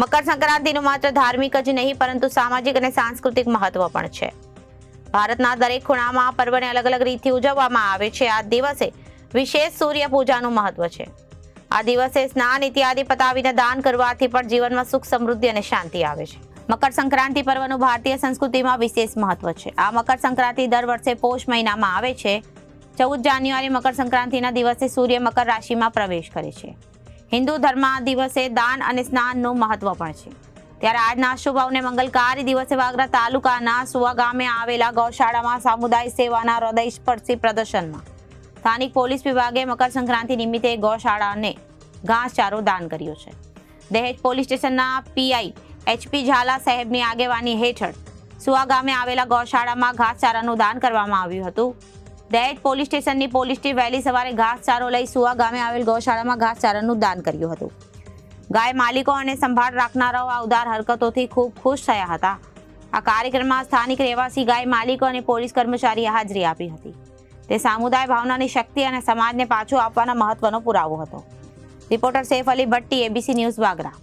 મકર સંક્રાંતિનું માત્ર ધાર્મિક જ નહીં, પરંતુ સામાજિક અને સાંસ્કૃતિક મહત્વ પણ છે. ભારતના દરેક ખૂણામાં પર્વને અલગ અલગ રીતથી ઉજવવામાં આવે છે. આ દિવસે વિશેષ સૂર્ય પૂજાનું મહત્વ છે. આ દિવસે સ્નાન, ઇત્યાદિ પતાવીને દાન કરવાથી પણ જીવનમાં સુખ, સમૃદ્ધિ અને શાંતિ આવે છે. મકર સંક્રાંતિ પર્વનું ભારતીય સંસ્કૃતિમાં વિશેષ મહત્વ છે. આ મકર સંક્રાંતિ દર વર્ષે પોષ મહિનામાં આવે છે. ચૌદ જાન્યુઆરી મકર સંક્રાંતિના દિવસે સૂર્ય મકર રાશિમાં પ્રવેશ કરે છે. હિન્દુ ધર્મ દિવસે દાન અને સ્નાનનું મહત્વ પણ છે. ત્યારે આજના શુભ અને મંગલકારી દિવસે વાગરા તાલુકાના સુવા ગામે આવેલા ગૌશાળામાં સામુદાયિક સેવાના હૃદયસ્પર્શી પ્રદર્શનમાં સ્થાનિક પોલીસ વિભાગે મકર સંક્રાંતિ નિમિત્તે ગૌશાળાને ઘાસચારો દાન કર્યો છે. દહેજ પોલીસ સ્ટેશનના પીઆઈ એચપી ઝાલા સાહેબની આગેવાની હેઠળ સુવા ગામે આવેલા ગૌશાળામાં ઘાસચારાનું દાન કરવામાં આવ્યું હતું. દહેજ પોલીસ સ્ટેશનની પોલીસ ટીમ વહેલી સવારે ઘાસચારો લઈ સુવા ગામે આવેલ ગૌશાળામાં ઘાસચારાનું દાન કર્યું હતું. ગાય માલિકો અને સંભાળ રાખનારાઓ આ ઉદાર હરકતોથી ખૂબ ખુશ થયા હતા. આ કાર્યક્રમમાં સ્થાનિક રહેવાસી ગાય માલિકો અને પોલીસ કર્મચારીએ હાજરી આપી હતી. તે સામુદાય ભાવનાની શક્તિ અને સમાજને પાછું આપવાના મહત્વનો પુરાવો હતો. Reporter Saif Ali Bhatti ABC news Vagra.